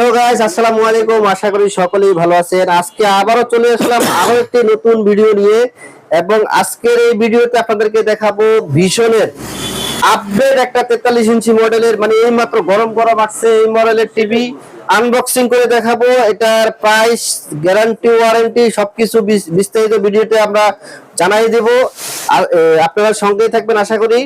Hello guys আসসালামু আলাইকুম। আশা করি সকলেই ভালো আছেন। আজকে আবারও চলে আসলাম আরও একটি নতুন ভিডিও নিয়ে এবং আজকের এই ভিডিওতে আপনাদেরকে দেখাবো ভীষণের আপডেট একটা তেতাল্লিশ ইঞ্চি মডেলের মানে এই মাত্র গরম গরম আসছে এই মডেলের টিভি আনবক্সিং করে দেখাবো। এটার প্রাইস গ্যারান্টি ওয়ারেন্টি সবকিছু বিস্তারিত ভিডিওতে আমরা জানাই দেব। আপনারা সঙ্গেই থাকবেন, আশা করি।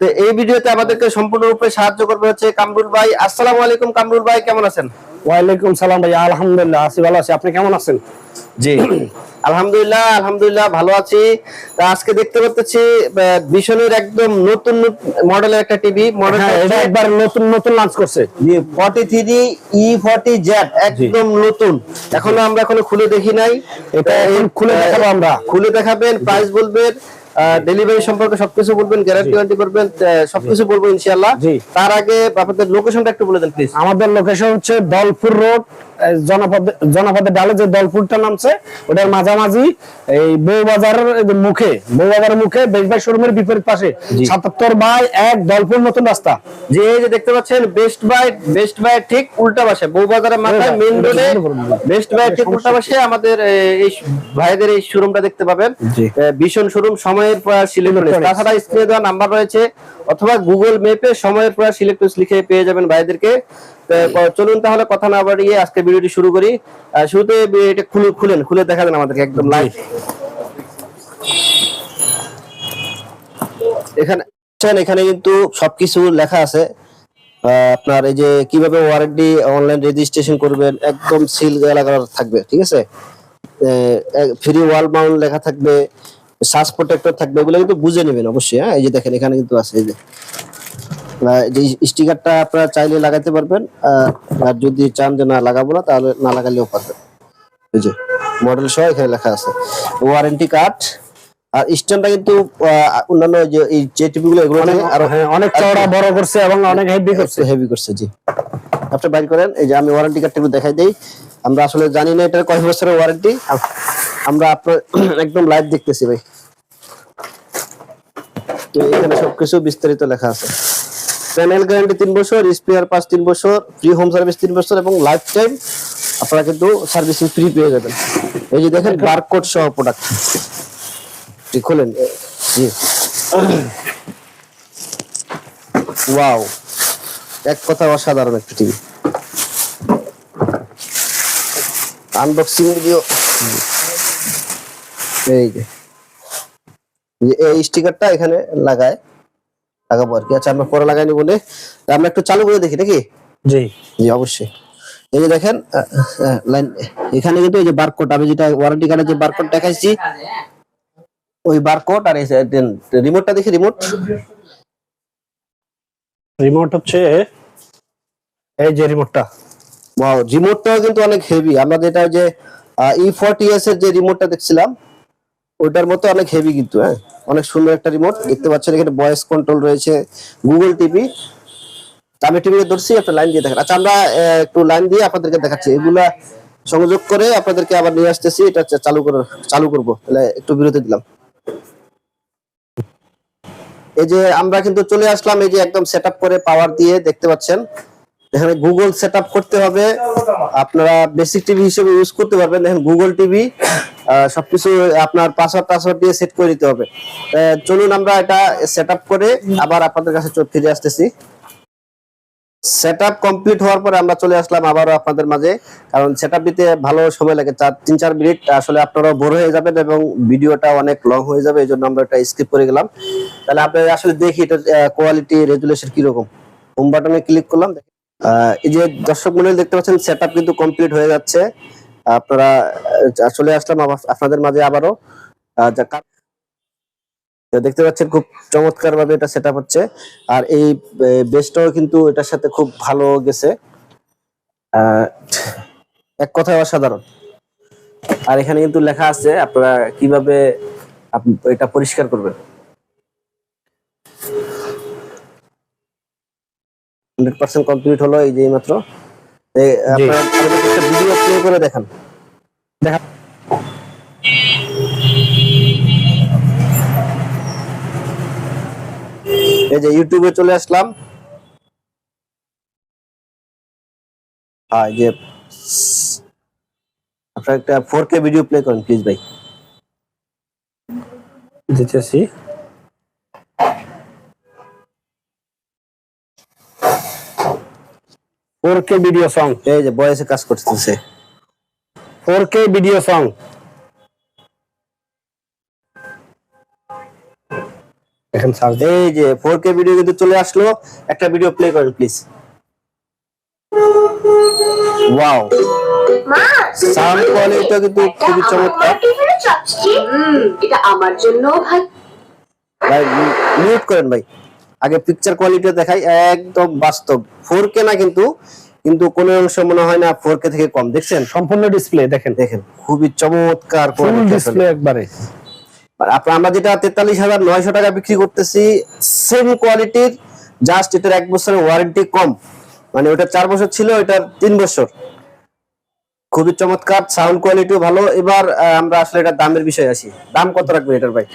তো এই ভিডিওতে আমাদেরকে সম্পূর্ণরূপে সাহায্য করবে হচ্ছে কামরুল ভাই। আসসালামু আলাইকুম কামরুল ভাই, কেমন আছেন? ওয়ালাইকুম সালাম ভাই, আলহামদুলিল্লাহ আসি ভালো আছি। আপনি কেমন আছেন? জি। আলহামদুলিল্লাহ আলহামদুলিল্লাহ ভালো আছি। তা আজকে দেখতে পাচ্ছি একদম নতুন মডেলের একটা টিভি মডেল হ্যাঁ এটা একবার নতুন নতুন লঞ্চ করছে। ই ফর্টি জেড একদম নতুন। এখনও আমরা এখনও খুলে দেখি নাই। এটা খুলে দেখাবো আমরা। খুলে দেখাবেন প্রাইস বলবেন ডেলিভারি সম্পর্কে সবকিছু বলবেন গ্যারান্টি ওয়ারেন্টি করবেন সবকিছু বলব ইনশাআল্লাহ। তার আগে আপনাদের লোকেশনটা একটু বলে দেন প্লিজ আমাদের লোকেশন হচ্ছে দলপুর রোড জনপদ জনপদের ডালে যে দলপুরটা নামছে ওটার মাঝামাঝি এই যে মুখে বউবাজারের মুখে বেশবাই শোরুমের বিপরীত পাশে সাতাত্তর বাই এক দলপুর নতুন রাস্তা। যে এই যে দেখতে পাচ্ছেন বেস্ট বাই বেস্ট বাই ঠিক উল্টা পাশে বউবাজারের মাথায় হ্যাঁ, মেইন এটা রোডে। বেস্ট বাই ঠিক উল্টা পাশে আমাদের এই ভাইদের এই শোরুমটা দেখতে পাবেন। ভীষণ শোরুম সময়ের প্রয়াস Electronics। তাছাড়া স্ক্রিনে দেওয়া নাম্বার রয়েছে অথবা গুগল ম্যাপে সময়ের প্রয়াস ইলেকট্রনিক্স লিখে পেয়ে যাবেন ভাইদেরকে। চলুন তাহলে কথা না বাড়িয়ে আজকে ভিডিওটি শুরু করি। শুরুতে এটা খুলে, খুলেন, খুলে দেখা দেন আমাদেরকে একদম লাইভ এখানে এখানে কিন্তু সবকিছু লেখা আছে। আপনার এই যে কীভাবে ওয়ারেন্টি অনলাইন রেজিস্ট্রেশন করবেন, একদম সিল লাগানো থাকবে, ঠিক আছে? ফ্রি ওয়াল মাউন্ট লেখা থাকবে সাস প্রোটেক্টর থাকবে, এগুলো কিন্তু বুঝে নেবেন অবশ্যই হ্যাঁ? এই যে দেখেন, এখানে কিন্তু আছে, এই যে। যে স্টিকারটা আপনারা চাইলে লাগাতে পারবেন আর যদি চান যে না লাগাবো না তাহলে না লাগালেও পারবেন। এই যে মডেল সহ এখানে লেখা আছে। ওয়ারেন্টি কার্ড আর স্ট্যান্ডটা কিন্তু অন্যান্য যে এই যে টিভি গুলো এগুলো থেকে আরও হ্যাঁ অনেক চওড়া বড় করছে এবং অনেক হেভি করছে। হেভি করছে জি। আপনি বাইর করেন এই যে আমি ওয়ারেন্টি কার্ডটা একটু দেখাই দেই। আমরা আসলে জানি না এটার কয় বছরের ওয়ারেন্টি আমরা আপনার একদম লাইভ দেখতেছি ভাই। তো এখানে সবকিছু বিস্তারিত লেখা আছে। প্যানেল গ্যারান্টি তিন বছর স্পেয়ার পাস তিন বছর ফ্রি হোম সার্ভিস তিন বছর এবং লাইফ টাইম আপনারা কিন্তু সার্ভিসিং ফ্রি পেয়ে যাবেন। এই যে দেখেন বারকোড সহ প্রোডাক্ট খোলেন। জি। ওয়াও এক কথা অসাধারণ একটা টিভি আনবক্সিং ভিডিও এই যে। এই স্টিকারটা এখানে লাগায়। লাগাবো আর কি। আচ্ছা আমরা পরে লাগাইনি বলে আমরা একটু চালু করে দেখি নাকি? জি। জি অবশ্যই। এই যে দেখেন লাইন এখানে কিন্তু এই যে বারকোড আমি যেটা ওয়ারেন্টি কার্ডে যে বারকোড দেখাইছি ওই বারকোড আর এই রিমোটটা দেখি রিমোট রিমোট হচ্ছে এই যে রিমোটটা ওয়াও রিমোটটাও কিন্তু অনেক হেভি আমরা যেটা ওই যে ই ফোরটি এস এর যে রিমোটটা দেখছিলাম ওইটার মতো অনেক হেভি কিন্তু হ্যাঁ? অনেক সুন্দর একটা রিমোট দেখতে পাচ্ছেন এখানে ভয়েস কন্ট্রোল রয়েছে গুগল টিভি আমি টিভি ধরছি, একটা লাইন দিয়ে দেখেন। আচ্ছা আমরা একটু লাইন দিয়ে আপনাদেরকে দেখাচ্ছি। এগুলা সংযোগ করে আপনাদেরকে আবার নিয়ে আসতেছি, এটা চালু করে চালু করব। তাহলে একটু বিরতি দিলাম। এই যে আমরা কিন্তু চলে আসলাম, এই যে একদম সেট করে পাওয়ার দিয়ে, দেখতে পাচ্ছেন। এখানে গুগল সেট করতে হবে। আপনারা বেসিক টিভি হিসেবে ইউজ করতে পারবেন। দেখেন গুগল টিভি সবকিছু আপনার পাসওয়ার্ড টাসওয়ার্ড দিয়ে সেট করে দিতে হবে। চলুন আমরা এটা সেট করে আবার আপনাদের কাছে ফিরে আসতেছি। সেট কমপ্লিট হওয়ার পরে আমরা চলে আসলাম আবারও আপনাদের মাঝে। কারণ সেট দিতে ভালো সময় লাগে। চার, তিন, চার মিনিট আসলে আপনারাও বোর হয়ে যাবেন এবং ভিডিওটা অনেক লং হয়ে যাবে। এই জন্য আমরা এটা স্কিপ করে গেলাম। তাহলে আপনি আসলে দেখি এটা কোয়ালিটি রেজুলেশন কীরকম। হোম বাটনে ক্লিক করলাম। এই যে দর্শক মন্ডলী দেখতে পাচ্ছেন সেট কিন্তু কমপ্লিট হয়ে যাচ্ছে। আপনারা চলে আসলাম আপনাদের মাঝে আবারও। দেখতে পাচ্ছেন, খুব চমৎকার ভাবে এটা সেট হচ্ছে। আর এই বেসটাও কিন্তু এটার সাথে খুব ভালো গেছে। এক কথায় অসাধারণ। আর এখানে কিন্তু লেখা আছে, আপনারা কীভাবে এটা পরিষ্কার করবেন। হান্ড্রেড পার্সেন্ট কমপ্লিট হলো এই যে মাত্র আপনারা একটা ভিডিও প্লে করে দেখান। দেখা এই যে ইউটিউবে চলে আসলাম। হ্যাঁ যে আপনার একটা ফোর কে ভিডিও প্লে করেন প্লিজ ভাই। দিতেছি। Four K video song. এই যে বয়সে কাজ করতেছে। Four K video song. এখন সার্চ এই যে ফোর কে ভিডিও কিন্তু চলে আসলো। একটা ভিডিও প্লে করেন প্লিজ ওয়াও মা সাউন্ড কোয়ালিটিটা কিন্তু খুবই চমৎকার। এটা আমার জন্য ভাই ভাই মিউট করেন ভাই। আগে পিকচার কোয়ালিটি দেখাই একদম বাস্তব। ফোর কে না কিন্তু কিন্তু কোনো অংশ মনে হয় না ফোর কে থেকে কম। দেখছেন? সম্পূর্ণ ডিসপ্লে দেখেন। দেখেন খুবই চমৎকার ফুল ডিসপ্লে একবারে। আমরা যেটা তেতাল্লিশ হাজার নয়শো টাকা বিক্রি করতেছি সেম কোয়ালিটির জাস্ট এটার এক বছরের ওয়ারেন্টি কম। মানে ওটা চার বছর ছিল এটার তিন বছর। খুবই চমৎকার সাউন্ড কোয়ালিটিও ভালো। এবার আমরা আসলে এটা দামের বিষয়ে আসি। দাম কত রাখবেন এটার ভাই?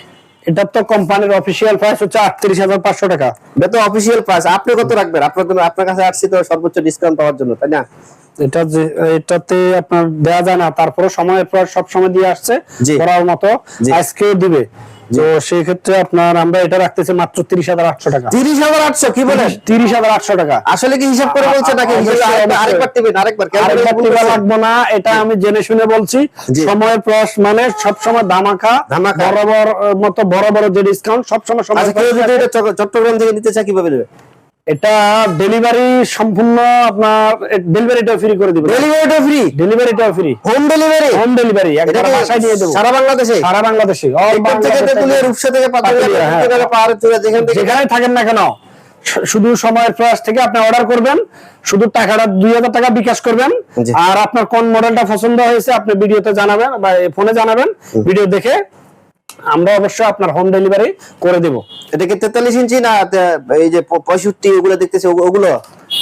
এটা তো কোম্পানির অফিসিয়াল প্রাইস হচ্ছে আটত্রিশ হাজার পাঁচশো টাকা। এটা তো অফিসিয়াল প্রাইস আপনি কত রাখবেন? আপনার জন্য আপনার কাছে আসছি তো সর্বোচ্চ ডিসকাউন্ট পাওয়ার জন্য তাই না? এটা যে এটাতে আপনার দেওয়া যায় না তারপরে সময় পর সব সময় দিয়ে আসছে। করার মতো। আজকে আজকেও দিবে। তো সেই ক্ষেত্রে আপনার আমরা এটা রাখতেছি মাত্র তিরিশ হাজার আটশো টাকা তিরিশ হাজার আটশো কি বলেন তিরিশ হাজার আটশো টাকা আসলে কি হিসাব করে বলছে নাকি। আরেকবার টিপেন আরেকবার আরেকবার বলতেছেন? লাগবো না এটা আমি জেনে শুনে বলছি। সময়ের প্রশ মানে সবসময় দামাখা ধামাকা। বরাবর মতো বড় বড় যে ডিসকাউন্ট সবসময় সময় আচ্ছা কেউ যদি এটা চট্টগ্রাম থেকে নিতে চায় কীভাবে নেবে এটা ডেলিভারি সম্পূর্ণ আপনার ডেলিভারিটাও ফ্রি করে দিবে ডেলিভারিটা free ডেলিভারিটাও free home delivery home delivery একবার বাসায় দিয়ে দেবো। সারা বাংলাদেশে? সারা বাংলাদেশে। টিকটক থেকে তেতুলিয়া রূপসা থেকে পাতুলিয়া, হ্যাঁ। পাহাড় চূড়া যেখান থেকে যেখানে থাকেন না কেন শুধু সময়ের প্রয়াস থেকে আপনি অর্ডার করবেন শুধু টাকাটা দুই হাজার টাকা বিকাশ করবেন। আর আপনার কোন মডেলটা পছন্দ হয়েছে আপনি ভিডিওতে জানাবেন বা ফোনে জানাবেন ভিডিও দেখে আমরা অবশ্য আপনার হোম ডেলিভারি করে দেব। এটা কি তেতাল্লিশ ইঞ্চি না এই যে পঁয়ষট্টি, ওগুলো দেখতেছি ওগুলো?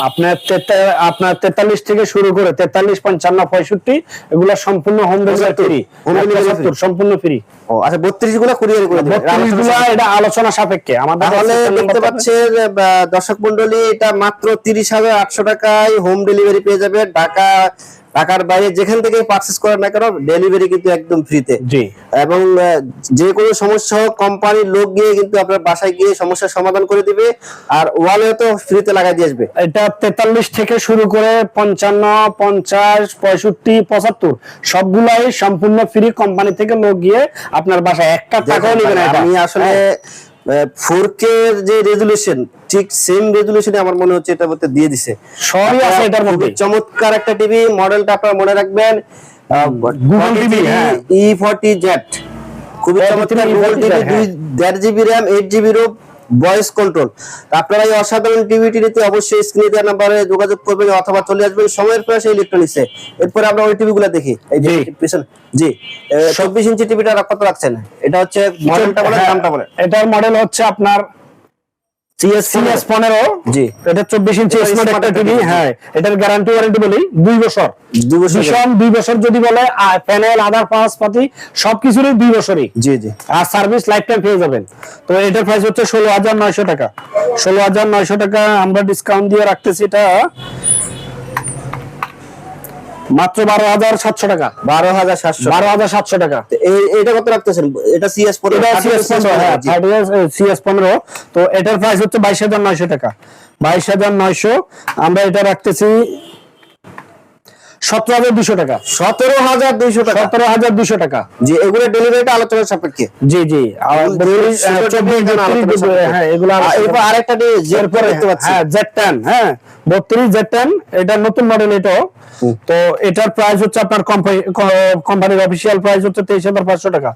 আপনার আপনার তেতাল্লিশ থেকে শুরু করে তেতাল্লিশ পঞ্চান্ন পঁয়ষট্টি এগুলো সম্পূর্ণ হোম ডেলিভারি ফ্রি। সম্পূর্ণ ফ্রি ও আচ্ছা বত্রিশগুলো কুরিয়ার করে দেবে বত্রিশগুলা এটা আলোচনা সাপেক্ষে। আমাদের তাহলে দেখতে পাচ্ছেন দর্শক মন্ডলী এটা মাত্র তিরিশ হাজার আটশো টাকায় হোম ডেলিভারি পেয়ে যাবে ঢাকা ঢাকার বাইরে যেখান থেকে পারচেস করেন না কেন ডেলিভারি কিন্তু একদম ফ্রিতে জি। এবং যে কোনো সমস্যা হোক কোম্পানির লোক গিয়ে কিন্তু আপনার বাসায় গিয়ে সমস্যার সমাধান করে দিবে আর ওয়ালে তো ফ্রিতে লাগাই দিয়ে আসবে। এটা তেতাল্লিশ থেকে শুরু করে পঞ্চান্ন পঞ্চাশ পঁয়ষট্টি পঁচাত্তর সবগুলাই সম্পূর্ণ ফ্রি কোম্পানি থেকে লোক গিয়ে আপনার বাসায় একটা টাকাও নেবে না আমি আসলে ফোর কে যে রেজুলেশন ঠিক সেম রেজুলেশনে আমার মনে হচ্ছে এটা মধ্যে দিয়ে দিছে। সবই আছে এটার মধ্যে। চমৎকার একটা টিভি মডেলটা আপনারা মনে রাখবেন হ্যাঁ। ই ফর্টি জেট খুবই চমৎকার গুগল টিভি দুই দেড় GB RAM eight GB ROM voice control আপনারা এই অসাধারণ টিভিটি নিতে অবশ্যই স্ক্রিনে দেওয়া নাম্বারে যোগাযোগ করবেন অথবা চলে আসবেন সময়ের প্রয়াসে ইলেকট্রনিক্সে এরপরে আমরা ওই টিভি গুলো দেখি। এই যে জি। পিছন জি। চব্বিশ ইঞ্চি টিভিটা কত রাখছেন? এটা হচ্ছে মডেলটা বলে হ্যাঁ, দামটা বলেন। এটার মডেল হচ্ছে আপনার সিএস পনেরো জি। এটা চব্বিশ ইঞ্চি স্মার্ট একটা টিভি হ্যাঁ এটার গ্যারান্টি ওয়ারেন্টি বলি দুই বছর। দুই বছর দুই বছর যদি বলে প্যানেল আধার পাস পাতি সবকিছুরই দুই বছরই। জি জি। আর সার্ভিস লাইফ টাইম পেয়ে যাবেন। তো এটার প্রাইস হচ্ছে ষোলো হাজার নয়শো টাকা। ষোলো হাজার নয়শো টাকা আমরা ডিসকাউন্ট দিয়ে রাখতেছি এটা মাত্র বারো হাজার সাতশো টাকা। বারো হাজার সাতশো বারো হাজার সাতশো টাকা। এই- এটা কত রাখতেছেন? এটা সিএস এটা সিএস পনেরো হ্যাঁ সিএস পনেরো। তো এটার প্রাইস হচ্ছে বাইশ হাজার নয়শো টাকা। বাইশ হাজার নয়শো। আমরা এটা রাখতেছি সতেরো হাজার দুশো টাকা। সতেরো হাজার দুইশো টাকা। সতেরো হাজার দুশো টাকা। জি এগুলো ডেলিভারিটা আলোচনার সাপেক্ষে। জি জি আর বত্রিশ, আহ, চব্বিশ, বত্রিশ, হ্যাঁ এগুলো আর এরপর আরেকটা এরপরে দেখতে পাচ্ছি। হ্যাঁ জেড টেন হ্যাঁ বত্রিশ জেড টেন এটা নতুন মডেল এটাও তো। এটার প্রাইস হচ্ছে আপনার কোম্পানির অফিসিয়াল প্রাইস হচ্ছে তেইশ হাজার পাঁচশো টাকা।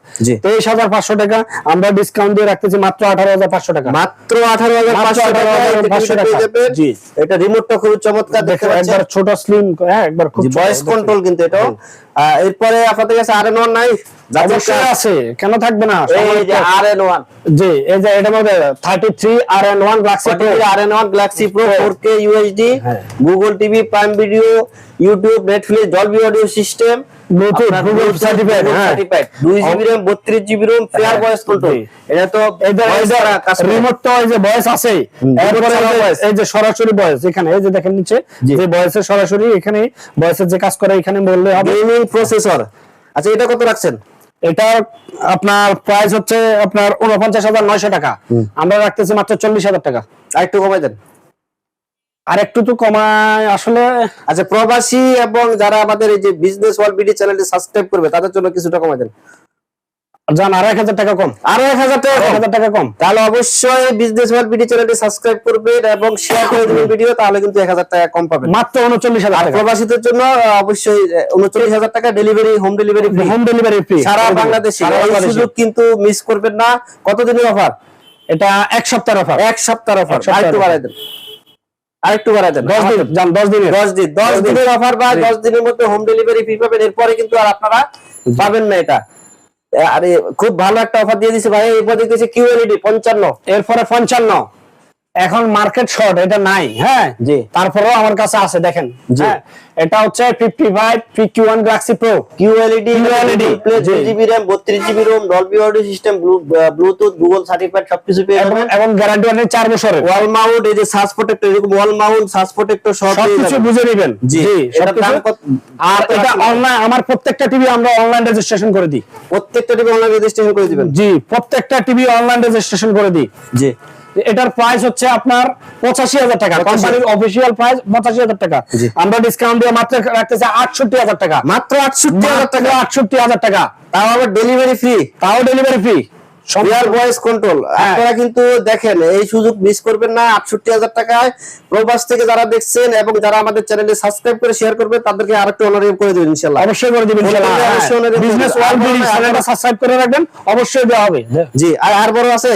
তেইশ হাজার পাঁচশো টাকা আমরা ডিসকাউন্ট দিয়ে রাখতেছি মাত্র আঠারো হাজার পাঁচশো টাকা। মাত্র আঠারো হাজার পাঁচশো টাকা। 18,500 জি। এটা রিমোটটা খুব চমৎকার দেখো একবার ছোট স্লিম হ্যাঁ একবার খুব ভয়েস কন্ট্রোল কিন্তু এটা এরপরে আপনাদের কাছে আর এন ওয়ান নাই অবশ্যই আছে কেন থাকবে না? এই যে আর এন ওয়ান জি এই যে এটার মধ্যে thirty three R N one Galaxy R N one Galaxy Pro four K হ্যাঁ। Google TV Prime Video YouTube Netflix Dolby audio system Bluetooth, Google certified, হ্যাঁ। সার্টিফাইড জিবি র্যাম বত্রিশ GB RAM fair voice control এটা তো voice ছাড়া কাজ করে। Remote তো এই যে ভয়েস আছে এরপরে এই যে- voice। এই যে সরাসরি ভয়েস এখানে এই যে দেখেন নিচে যে ভয়েসের সরাসরি এখানে ভয়েসের যে কাজ করে এখানে বললে হবে গেমিং প্রসেসর আচ্ছা এটা কত রাখছেন? এটা আপনার প্রাইস হচ্ছে আপনার উনপঞ্চাশ হাজার নয়শো টাকা। আমরা রাখতেছি মাত্র চল্লিশ হাজার টাকা। আর একটু কমাই দেন। আর একটু তো কমায়। আসলে আচ্ছা প্রবাসী এবং যারা আমাদের এই যে বিজনেস ওয়ার্ল্ড বিডি চ্যানেলটি সাবস্ক্রাইব করবে তাদের জন্য কিছুটা কমাই দেন। যান আর এক হাজার টাকা কম। আরও এক হাজার টাকা। হাজার টাকা কম। তাহলে অবশ্যই বিজনেস ওয়ার্ল্ড বিডি চ্যানেলটি সাবস্ক্রাইব করবেন এবং শেয়ার করে দিবেন ভিডিও তাহলে কিন্তু এক হাজার টাকা কম পাবেন। মাত্র উনচল্লিশ হাজার প্রবাসীদের জন্য অবশ্যই উনচল্লিশ হাজার টাকা delivery home delivery free home delivery free সারা বাংলাদেশে। এই সুযোগ কিন্তু মিস করবেন না। কতদিনের অফার এটা এক সপ্তাহের অফার এক সপ্তাহের অফার আরেকটু বাড়াই দেন। আরেকটু করা দেন দশ দিন। যান দশ দিনের। দশ দিন। দশ দিন। দিনের অফার বা জি। দশ দিনের মধ্যে হোম ডেলিভারি ফ্রি পাবেন। এরপরে কিন্তু আর আপনারা পাবেন না এটা। আরে খুব ভালো একটা অফার দিয়ে দিছে ভাই। এরপর দেখতেছি কিউএলইডি পঞ্চান্ন। এরপরে পঞ্চান্ন। এখন মার্কেট শর্ট এটা নাই হ্যাঁ? জি। তারপরেও আমার কাছে আছে দেখেন। হ্যাঁ? এটা হচ্ছে fifty five PQ one Galaxy Pro QLED QLED। দুই জিবি র্যাম বত্রিশ GB ROM Dolby audio system Bluetooth Google certified সবকিছু পেয়ে যাবেন। এবং গ্যারান্টি ওয়ারেন্টি চার বছরের। ওয়াল মাউন্ট এই যে সার্চ প্রোটেক্টর এরকম ওয়াল মাউন্ট সার্চ প্রোটেক্টর সব সবকিছু বুঝে নেবেন। জি, সবকিছু। দাম কত- আর এটা অনলাইন আমার প্রত্যেকটা টিভি আমরা অনলাইন রেজিস্ট্রেশন করে দিই। প্রত্যেকটা টিভি অনলাইন রেজিস্ট্রেশন করে দিবেন। জি প্রত্যেকটা টিভি অনলাইন রেজিস্ট্রেশন করে দিই। জি। এটার প্রাইস হচ্ছে আপনার পঁচাশি হাজার টাকা। কোম্পানির অফিসিয়াল প্রাইস পঁচাশি হাজার টাকা। আমরা ডিসকাউন্ট দিয়ে মাত্র রাখতেছি আটষট্টি হাজার টাকা। মাত্র আটষট্টি হাজার টাকা। আটষট্টি হাজার টাকা। তাও আবার ডেলিভারি ফ্রি তাও delivery free air voice control হ্যাঁ। আপনারা কিন্তু দেখেন এই সুযোগ মিস করবেন না। আটষট্টি হাজার টাকায় প্রবাস থেকে যারা দেখছেন এবং যারা আমাদের চ্যানেলে সাবস্ক্রাইব করে শেয়ার করবে তাদেরকে আরেকটু অনারেবল করে দেবেন ইনশাল্লাহ অবশ্যই করে দিবেন অবশ্যই, অবশ্যই ওনাদের বিজনেস ওয়ার্ল্ড আর বিডি বড়- চ্যানেলটা সাবস্ক্রাইব করে রাখবেন অবশ্যই দেওয়া হবে। জি আর আর বড় আছে?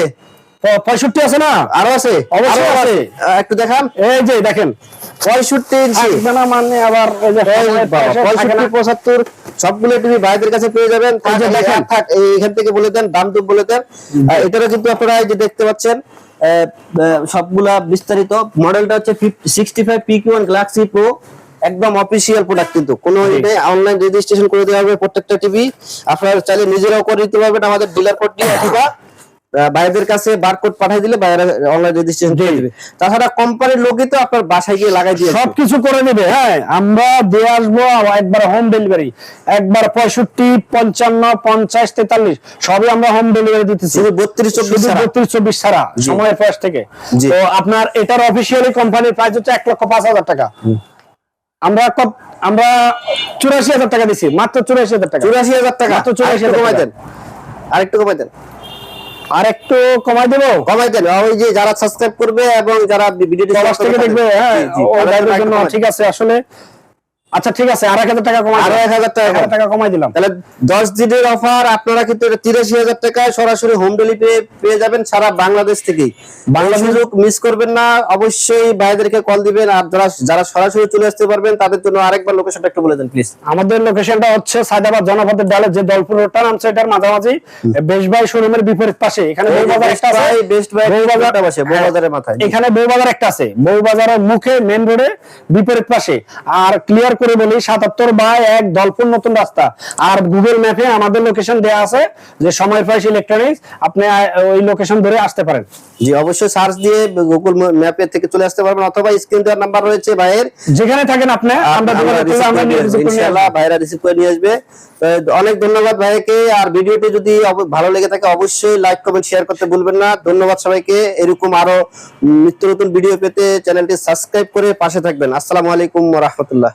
পঁয়ষট্টি আছে না? আরও আছে? অবশ্যই আছে। একটু দেখান। এই যে দেখেন। পঁয়ষট্টি ইঞ্চি। না মানে আবার পঁয়ষট্টি। পঁচাত্তর সবগুলো টিভি ভাইদের কাছে পেয়ে যাবেন দেখেন। থাক এই- থেকে বলে দেন দাম বলে দেন। এটারও কিন্তু আপনারা এই যে দেখতে পাচ্ছেন সবগুলা বিস্তারিত। মডেলটা হচ্ছে sixty five P Q one Galaxy Pro. একদম অফিসিয়াল প্রোডাক্ট কিন্তু। কোনো অনলাইন রেজিস্ট্রেশন করে দেওয়া হবে প্রত্যেকটা টিভি। আপনারা চাইলে নিজেরাও করে দিতে পারবেন আমাদের ডিলার কোড দিয়ে অথবা বাইরের কাছে বারকোড পাঠিয়ে দিলে বাইরে অনলাইন রেজিস্ট্রেশন করে দিবে। তাছাড়া কোম্পানির লোকই তো আপনার বাসায় গিয়ে লাগাই দিয়ে সবকিছু করে নেবে হ্যাঁ আমরা দিয়ে আসব একবার হোম ডেলিভারি একবার পঁয়ষট্টি পঞ্চান্ন পঞ্চাশ তেতাল্লিশ সবই আমরা হোম ডেলিভারি দিতেছি। বত্রিশ চব্বিশ বত্রিশ চব্বিশ ছাড়া সময়ের প্রাইস থেকে। তো আপনার এটার অফিসিয়ালি কোম্পানির প্রাইস হচ্ছে এক লক্ষ পাঁচ হাজার টাকা। আমরা কত- আমরা চুরাশি হাজার টাকা দিছি মাত্র চুরাশি হাজার টাকা। চুরাশি হাজার টাকা। মাত্র 84,000 আরেকটু কমাই দেন। আরেকটু কমাই দেন। আর একটু কমাই দেবো? কমাই দেবে ওই যে যারা সাবস্ক্রাইব করবে এবং যারা ভিডিওটি থেকে দেখবে হ্যাঁ ঠিক আছে আসলে আচ্ছা ঠিক আছে আর এক হাজার টাকা কমাই আরও। এক হাজার টাকা টাকা কমাই দিলাম। তাহলে দশ দিনের অফার আপনারা কিন্তু তিরাশি হাজার টাকায় সরাসরি হোম ডেলিভারি পেয়ে যাবেন সারা বাংলাদেশ থেকেই। বাংলা সুযোগ মিস করবেন না অবশ্যই ভাইদেরকে কল দিবেন আর যারা যারা সরাসরি চলে আসতে পারবেন তাদের জন্য আরেকবার লোকেশনটা একটু বলে দেন প্লিজ আমাদের লোকেশনটা হচ্ছে সায়দাবাদ জনপদের ডালে যে দলপুর রোডটা নামছে এটার মাঝামাঝি। বেশবাই শোরুমের বিপরীত পাশে। এখানে বউবাজার একটা আছে। বেস্ট বসে বউবাজারের মাথায়। এখানে বউবাজার একটা আছে। বউবাজারের মুখে মেন রোডে বিপরীত পাশে। আর ক্লিয়ার করে বলি সাতাত্তর বাই এক দলপুর নতুন রাস্তা। আর গুগল ম্যাপে আমাদের লোকেশন দেয়া আছে যে সময় প্রাইস ইলেকট্রনিক্স আপনি ওই লোকেশন ধরে আসতে পারেন। জি অবশ্যই সার্চ দিয়ে গুগল ম্যাপে থেকে চলে আসতে পারবেন অথবা স্ক্রিন দেওয়ার নাম্বার রয়েছে ভাইয়ের। যেখানে থাকেন আপনি আমরা ইনশাআল্লাহ ভাইরা রিসিভ করে নিয়ে আসবে। অনেক ধন্যবাদ ভাইকে আর ভিডিওটি যদি ভালো লেগে থাকে অবশ্যই লাইক কমেন্ট শেয়ার করতে ভুলবেন না। ধন্যবাদ সবাইকে এরকম আরও নিত্য নতুন ভিডিও পেতে চ্যানেলটি সাবস্ক্রাইব করে পাশে থাকবেন। আসসালামু আলাইকুম ওয়া রাহমাতুল্লাহ।